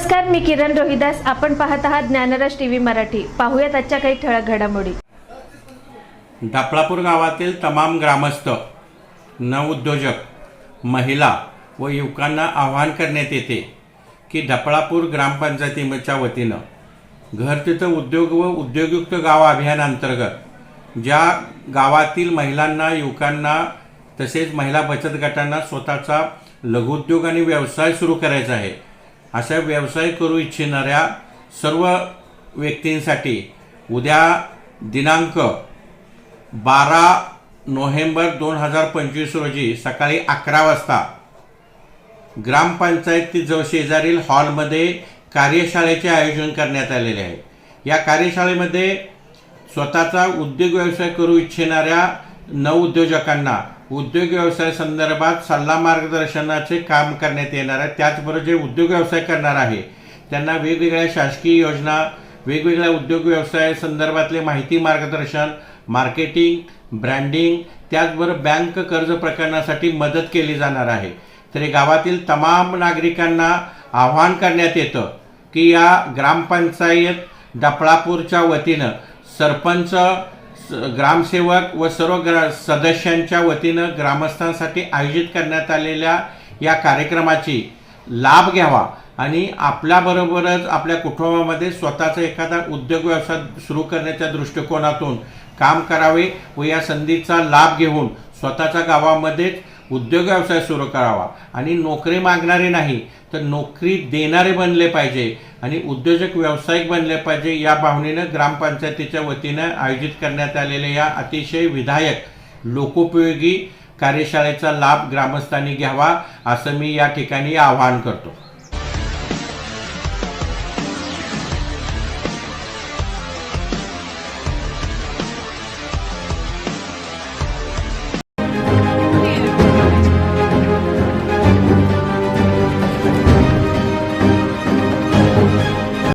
नमस्कार मी किरण रोहिदास. आपण पाहत आहात ज्ञानराज टी व्ही मराठी. पाहूयात आजच्या काही ठळक घडामोडी. दापळापूर गावातील तमाम ग्रामस्थ नवउद्योजक महिला व युवकांना आवाहन करण्यात येते की दापळापूर ग्रामपंचायतीच्या वतीनं घर तिथं उद्योग व उद्योगयुक्त गाव अभियानांतर्गत ज्या गावातील महिलांना युवकांना तसेच महिला बचत गटांना स्वतःचा लघुउद्योग आणि व्यवसाय सुरू करायचा आहे अशा व्यवसाय करू इच्छिणाऱ्या सर्व व्यक्तींसाठी उद्या दिनांक बारा नोव्हेंबर दोन हजार पंचवीस रोजी सकाळी अकरा वाजता ग्रामपंचायती जवळ शेजारील हॉलमध्ये कार्यशाळेचे आयोजन करण्यात आलेले आहे. या कार्यशाळेमध्ये स्वतःचा उद्योग व्यवसाय करू इच्छिणाऱ्या नवउद्योजकांना उद्योग व्यवसाय संदर्भात सल्ला मार्गदर्शनाचे काम करण्यात येणार आहे. त्याचबरोबर जे उद्योग व्यवसाय करणार आहे त्यांना वेगवेगळ्या शासकीय योजना वेगवेगळ्या उद्योग व्यवसाय संदर्भातले माहिती मार्गदर्शन मार्केटिंग ब्रँडिंग त्याचबरोबर बँक कर्ज प्रकरणासाठी मदत केली जाणार आहे. तरी गावातील तमाम नागरिकांना आव्हान करण्यात येतं की या ग्रामपंचायत डफळापूरच्या वतीनं सरपंच ग्रामसेवक व सर्व ग्रा सदस्यांच्या वतीनं ग्रामस्थांसाठी आयोजित करण्यात आलेल्या या कार्यक्रमाची लाभ घ्यावा आणि आपल्याबरोबरच आपल्या कुटुंबामध्ये स्वतःचा एखादा उद्योग व्यवसाय सुरू करण्याच्या दृष्टिकोनातून काम करावे व या संधीचा लाभ घेऊन स्वतःच्या गावामध्येच उद्योग व्यवसाय सुरू करावा. आणि नोकरी मागणारे नाही तर नोकरी देणारे बनले पाहिजे आणि उद्योजक व्यावसायिक बनले पाहिजे या भावनेनं ग्रामपंचायतीच्या वतीनं आयोजित करण्यात आलेल्या या अतिशय विधायक लोकोपयोगी कार्यशाळेचा लाभ ग्रामस्थांनी घ्यावा असं मी या ठिकाणी आवाहन करतो.